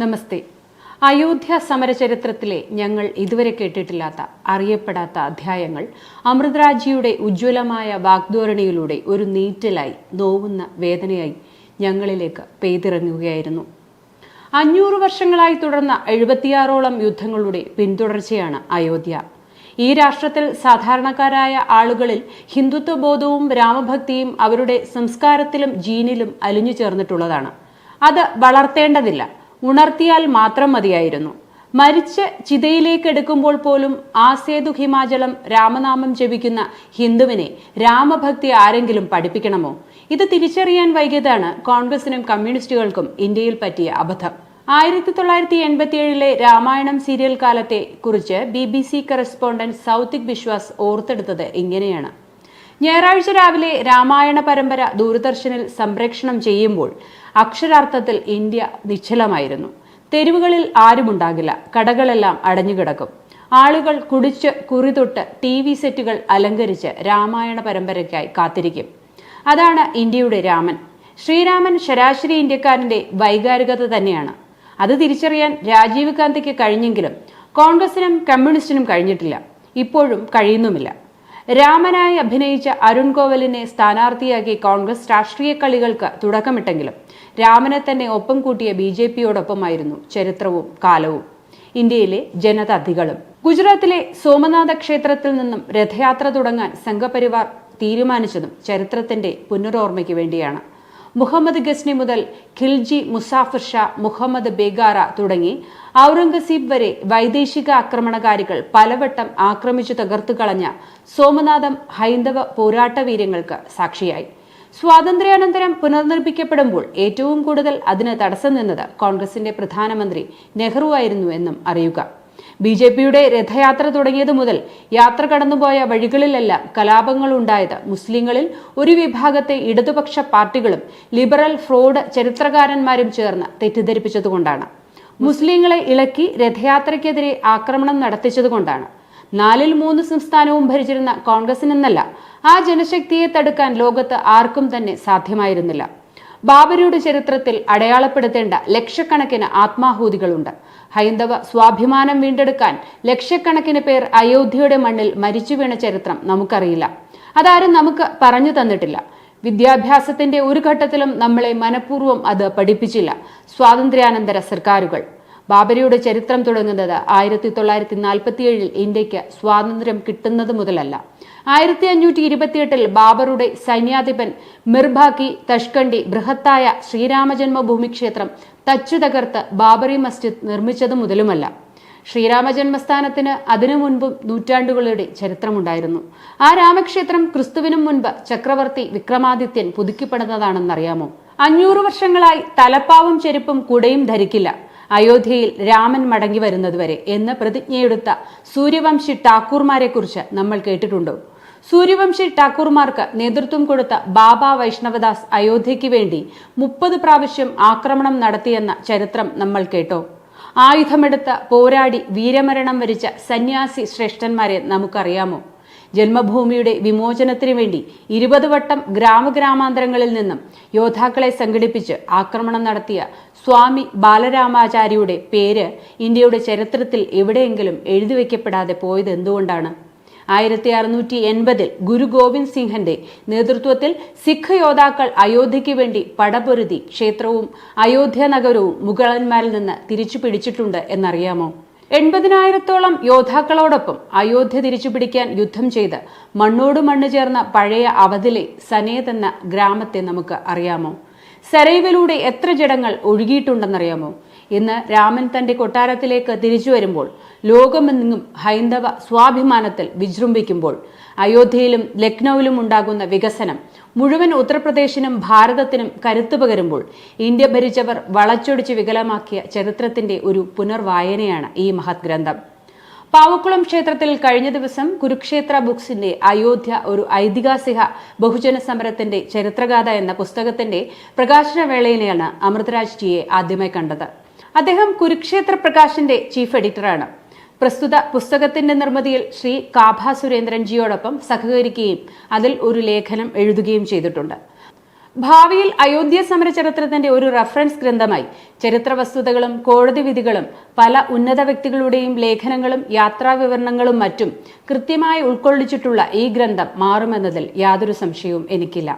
നമസ്തേ. അയോധ്യ സമരചരിത്രത്തിലെ ഞങ്ങൾ ഇതുവരെ കേട്ടിട്ടില്ലാത്ത അറിയപ്പെടാത്ത അധ്യായങ്ങൾ അമൃതരാജിയുടെ ഉജ്ജ്വലമായ വാഗ്ദോരണിയിലൂടെ ഒരു നീറ്റലായി നോവുന്ന വേദനയായി ഞങ്ങളിലേക്ക് പെയ്തിറങ്ങുകയായിരുന്നു. അഞ്ഞൂറ് വർഷങ്ങളായി തുടർന്ന എഴുപത്തിയാറോളം യുദ്ധങ്ങളുടെ പിന്തുടർച്ചയാണ് അയോധ്യ. ഈ രാഷ്ട്രത്തിൽ സാധാരണക്കാരായ ആളുകളിൽ ഹിന്ദുത്വ ബോധവും രാമഭക്തിയും അവരുടെ സംസ്കാരത്തിലും ജീനിലും അലിഞ്ഞു ചേർന്നിട്ടുള്ളതാണ്. അത് വളർത്തേണ്ടതില്ല. ഉണർത്തിയാൽ മാത്രം മതിയായിരുന്നു. മരിച്ച് ചിതയിലേക്ക് എടുക്കുമ്പോൾ പോലും ആ സേതു ഹിമാചലം രാമനാമം ജപിക്കുന്ന ഹിന്ദുവിനെ രാമഭക്തി ആരെങ്കിലും പഠിപ്പിക്കണമോ? ഇത് തിരിച്ചറിയാൻ വൈകിയതാണ് കോൺഗ്രസിനും കമ്മ്യൂണിസ്റ്റുകൾക്കും ഇന്ത്യയിൽ പറ്റിയ അബദ്ധം. ആയിരത്തി തൊള്ളായിരത്തി എൺപത്തിയേഴിലെ രാമായണം സീരിയൽ കാലത്തെ കുറിച്ച് B B C correspondent Soutik Biswas ഓർത്തെടുത്തത് ഇങ്ങനെയാണ്. ഞായറാഴ്ച രാവിലെ രാമായണ പരമ്പര ദൂരദർശനിൽ സംപ്രേക്ഷണം ചെയ്യുമ്പോൾ അക്ഷരാർത്ഥത്തിൽ ഇന്ത്യ നിശ്ചലമായിരുന്നു. തെരുവുകളിൽ ആരുമുണ്ടാകില്ല. കടകളെല്ലാം അടഞ്ഞുകിടക്കും. ആളുകൾ കുടിച്ച് കുറിതൊട്ട് ടി വി സെറ്റുകൾ അലങ്കരിച്ച് രാമായണ പരമ്പരയ്ക്കായി കാത്തിരിക്കും. അതാണ് ഇന്ത്യയുടെ രാമൻ. ശ്രീരാമൻ ശരാശരി ഇന്ത്യക്കാരന്റെ വൈകാരികത തന്നെയാണ്. അത് തിരിച്ചറിയാൻ രാജീവ് ഗാന്ധിക്ക് കഴിഞ്ഞെങ്കിലും കോൺഗ്രസിനും കമ്മ്യൂണിസ്റ്റിനും കഴിഞ്ഞിട്ടില്ല. ഇപ്പോഴും കഴിയുന്നുമില്ല. രാമനായി അഭിനയിച്ച അരുൺ ഗോവലിനെ സ്ഥാനാർത്ഥിയാക്കി കോൺഗ്രസ് രാഷ്ട്രീയ കളികൾക്ക് തുടക്കമിട്ടെങ്കിലും രാമനെ തന്നെ ഒപ്പം കൂട്ടിയ ബി ജെ പിയോടൊപ്പമായിരുന്നു ചരിത്രവും കാലവും. ഇന്ത്യയിലെ ജനതധികളും. ഗുജറാത്തിലെ സോമനാഥ ക്ഷേത്രത്തിൽ നിന്നും രഥയാത്ര തുടങ്ങാൻ സംഘപരിവാർ തീരുമാനിച്ചതും ചരിത്രത്തിന്റെ പുനരോർമ്മയ്ക്ക് വേണ്ടിയാണ്. മുഹമ്മദ് ഗസ്നി മുതൽ ഖിൽജി മുസാഫിർ ഷാ മുഹമ്മദ് ബേഗാറ തുടങ്ങി ഔറംഗസീബ് വരെ വൈദേശിക ആക്രമണകാരികൾ പലവട്ടം ആക്രമിച്ചു തകർത്തു കളഞ്ഞ സോമനാഥം ഹൈന്ദവ പോരാട്ട വീര്യങ്ങൾക്ക് സാക്ഷിയായി. സ്വാതന്ത്ര്യാനന്തരം പുനർനിർമ്മിക്കപ്പെടുമ്പോൾ ഏറ്റവും കൂടുതൽ അതിന് തടസ്സം നിന്നത് കോൺഗ്രസിന്റെ പ്രധാനമന്ത്രി നെഹ്റു ആയിരുന്നു എന്നും അറിയുക. ബി ജെ പിയുടെ രഥയാത്ര തുടങ്ങിയതു മുതൽ യാത്ര കടന്നുപോയ വഴികളിലെല്ലാം കലാപങ്ങൾ ഉണ്ടായത് മുസ്ലിങ്ങളിൽ ഒരു വിഭാഗത്തെ ഇടതുപക്ഷ പാർട്ടികളും ലിബറൽ ഫ്രോഡ് ചരിത്രകാരന്മാരും ചേർന്ന് തെറ്റിദ്ധരിപ്പിച്ചതുകൊണ്ടാണ്. മുസ്ലിങ്ങളെ ഇളക്കി രഥയാത്രയ്ക്കെതിരെ ആക്രമണം നടത്തിച്ചതുകൊണ്ടാണ്. നാലിൽ മൂന്ന് സംസ്ഥാനവും ഭരിച്ചിരുന്ന കോൺഗ്രസിനെന്നല്ല ആ ജനശക്തിയെ തടുക്കാൻ ലോകത്ത് ആർക്കും തന്നെ സാധ്യമായിരുന്നില്ല. ബാബരിയുടെ ചരിത്രത്തിൽ അടയാളപ്പെടുത്തേണ്ട ലക്ഷക്കണക്കിന് ആത്മാഹൂതികളുണ്ട്. ഹൈന്ദവ സ്വാഭിമാനം വീണ്ടെടുക്കാൻ ലക്ഷക്കണക്കിന് പേർ അയോധ്യയുടെ മണ്ണിൽ മരിച്ചു വീണ ചരിത്രം നമുക്കറിയില്ല. അതാരും നമുക്ക് പറഞ്ഞു തന്നിട്ടില്ല. വിദ്യാഭ്യാസത്തിന്റെ ഒരു ഘട്ടത്തിലും നമ്മളെ മനഃപൂർവം അത് പഠിപ്പിച്ചില്ല. സ്വാതന്ത്ര്യാനന്തര സർക്കാരുകൾ. ബാബരിയുടെ ചരിത്രം തുടങ്ങുന്നത് ആയിരത്തി തൊള്ളായിരത്തി നാൽപ്പത്തിയേഴിൽ ഇന്ത്യയ്ക്ക് സ്വാതന്ത്ര്യം കിട്ടുന്നത് മുതലല്ല. ആയിരത്തി അഞ്ഞൂറ്റി ഇരുപത്തിയെട്ടിൽ ബാബറുടെ സൈന്യാധിപൻ മിർഭാക്കി തഷ്കണ്ടി ബൃഹത്തായ ശ്രീരാമജന്മഭൂമി ക്ഷേത്രം തച്ചു തകർത്ത് ബാബറി മസ്ജിദ് നിർമ്മിച്ചത് മുതലുമല്ല. ശ്രീരാമജന്മസ്ഥാനത്തിന് അതിനു മുൻപും നൂറ്റാണ്ടുകളുടെ ചരിത്രമുണ്ടായിരുന്നു. ആ രാമക്ഷേത്രം ക്രിസ്തുവിനും മുൻപ് ചക്രവർത്തി വിക്രമാദിത്യൻ പുതുക്കിപ്പെടുന്നതാണെന്നറിയാമോ അഞ്ഞൂറ് വർഷങ്ങളായി തലപ്പാവും ചെരുപ്പും കുടയും ധരിക്കില്ല. അയോധ്യയിൽ രാമൻ മടങ്ങി വരുന്നതുവരെ എന്ന് പ്രതിജ്ഞയെടുത്ത സൂര്യവംശി ടാക്കൂർമാരെക്കുറിച്ച് നമ്മൾ കേട്ടിട്ടുണ്ടോ? സൂര്യവംശി ഠാക്കൂർമാർക്ക് നേതൃത്വം കൊടുത്ത ബാബ വൈഷ്ണവദാസ് അയോധ്യയ്ക്ക് വേണ്ടി മുപ്പത് പ്രാവശ്യം ആക്രമണം നടത്തിയെന്ന ചരിത്രം നമ്മൾ കേട്ടോ. ആയുധമെടുത്ത് പോരാടി വീരമരണം വരിച്ച സന്യാസി ശ്രേഷ്ഠന്മാരെ നമുക്കറിയാമോ? ജന്മഭൂമിയുടെ വിമോചനത്തിനു വേണ്ടി ഇരുപത് വട്ടം ഗ്രാമഗ്രാമാന്തരങ്ങളിൽ നിന്നും യോദ്ധാക്കളെ സംഘടിപ്പിച്ച് ആക്രമണം നടത്തിയ സ്വാമി ബാലരാമാചാര്യയുടെ പേര് ഇന്ത്യയുടെ ചരിത്രത്തിൽ എവിടെയെങ്കിലും എഴുതിവെക്കപ്പെടാതെ പോയത് എന്തുകൊണ്ടാണ് ആയിരത്തി അറുന്നൂറ്റി എൺപതിൽ ഗുരു ഗോവിന്ദ് സിംഹന്റെ നേതൃത്വത്തിൽ സിഖ് യോദ്ധാക്കൾ അയോധ്യയ്ക്ക് വേണ്ടി പടപൊരുതി ക്ഷേത്രവും അയോധ്യ നഗരവും മുഗളന്മാരിൽ നിന്ന് തിരിച്ചു പിടിച്ചിട്ടുണ്ട് എന്നറിയാമോ? എൺപതിനായിരത്തോളം യോദ്ധാക്കളോടൊപ്പം അയോധ്യ തിരിച്ചു പിടിക്കാൻ യുദ്ധം ചെയ്ത് മണ്ണോട് മണ്ണ് ചേർന്ന പഴയ അവധിലെ സനേത് എന്ന ഗ്രാമത്തെ നമുക്ക് അറിയാമോ? സരൈവിലൂടെ എത്ര ജഡങ്ങൾ ഒഴുകിയിട്ടുണ്ടെന്നറിയാമോ? ഇന്ന് രാമൻ തന്റെ കൊട്ടാരത്തിലേക്ക് തിരിച്ചു വരുമ്പോൾ ലോകമെന്നും ഹൈന്ദവ സ്വാഭിമാനത്തിൽ വിജൃംഭിക്കുമ്പോൾ അയോധ്യയിലും ലക്നൌവിലും ഉണ്ടാകുന്ന വികസനം മുഴുവൻ ഉത്തർപ്രദേശിനും ഭാരതത്തിനും കരുത്തു പകരുമ്പോൾ ഇന്ത്യ ഭരിച്ചവർ വളച്ചൊടിച്ച് വികലമാക്കിയ ചരിത്രത്തിന്റെ ഒരു പുനർവായനയാണ് ഈ മഹത് ഗ്രന്ഥം പാവക്കുളം ക്ഷേത്രത്തിൽ കഴിഞ്ഞ ദിവസം കുരുക്ഷേത്ര ബുക്സിന്റെ അയോധ്യ ഒരു ഐതിഹാസിക ബഹുജന സമരത്തിന്റെ ചരിത്രഗാഥ എന്ന പുസ്തകത്തിന്റെ പ്രകാശന വേളയിലാണ് അമൃതരാജ് ജിയെ ആദ്യമായി കണ്ടത്. അദ്ദേഹം കുരുക്ഷേത്ര പ്രകാശിന്റെ ചീഫ് എഡിറ്ററാണ്. പ്രസ്തുത പുസ്തകത്തിന്റെ നിർമ്മിതിയിൽ ശ്രീ കാഭ സുരേന്ദ്രൻ ജിയോടൊപ്പം സഹകരിക്കുകയും അതിൽ ഒരു ലേഖനം എഴുതുകയും ചെയ്തിട്ടുണ്ട്. ഭാവിയിൽ അയോധ്യ സമര ചരിത്രത്തിന്റെ ഒരു റഫറൻസ് ഗ്രന്ഥമായി ചരിത്ര വസ്തുതകളും കോടതി വിധികളും പല ഉന്നത വ്യക്തികളുടെയും ലേഖനങ്ങളും യാത്രാ വിവരണങ്ങളും മറ്റും കൃത്യമായി ഉൾക്കൊള്ളിച്ചിട്ടുള്ള ഈ ഗ്രന്ഥം മാറുമെന്നതിൽ യാതൊരു സംശയവും എനിക്കില്ല.